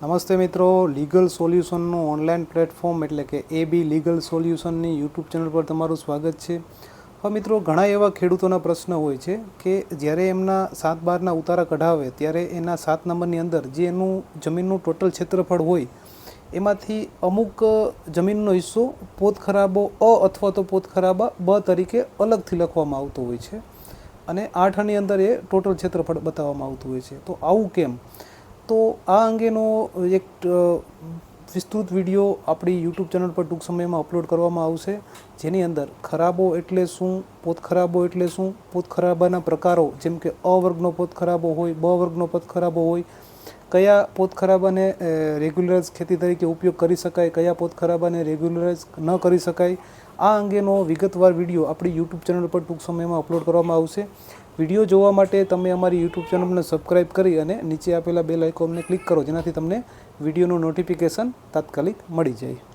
નમસ્તે મિત્રો legal સોલ્યુશનનું online platform એટલે કે એ બી લીગલ સોલ્યુશનની યુટ્યુબ ચેનલ પર તમારું સ્વાગત છે. હવે મિત્રો, ઘણા એવા ખેડૂતોના પ્રશ્ન હોય છે કે જ્યારે એમના સાત બારના ઉતારા કઢાવે, ત્યારે એના સાત નંબરની અંદર જે એનું જમીનનું ટોટલ ક્ષેત્રફળ હોય, એમાંથી અમુક જમીનનો હિસ્સો પોત ખરાબો અ અથવા તો પોત ખરાબા બ તરીકે અલગથી લખવામાં આવતો હોય છે. અને આઠની અંદર એ ટોટલ ક્ષેત્રફળ બતાવવામાં આવતું હોય છે. તો આવું કેમ? તો આ અંગેનો એક વિસ્તૃત વીડિયો આપણી યુટ્યુબ ચેનલ પર ટૂંક સમયમાં અપલોડ કરવામાં આવશે. જેની અંદર ખરાબો એટલે શું, પોત ખરાબો એટલે શું, પોત ખરાબાના પ્રકારો, જેમ કે અ વર્ગનો પોત ખરાબો હોય, બ વર્ગનો પોત ખરાબો હોય, કયા પોત ખરાબાને રેગ્યુલરાઇઝ ખેતી તરીકે ઉપયોગ કરી શકાય, કયા પોત ખરાબાને રેગ્યુલરાઇઝ ન કરી શકાય, આ અંગેનો વિગતવાર વીડિયો આપણી યુટ્યુબ ચેનલ પર ટૂંક સમયમાં અપલોડ કરવામાં આવશે. વીડિયો જોવા માટે તમે અમારી યુટ્યુબ ચેનલને સબસ્ક્રાઇબ કરી અને નીચે આપેલા બેલ આઇકોનને ક્લિક કરો, જેનાથી તમને વિડીયોનું નોટિફિકેશન તાત્કાલિક મળી જાય.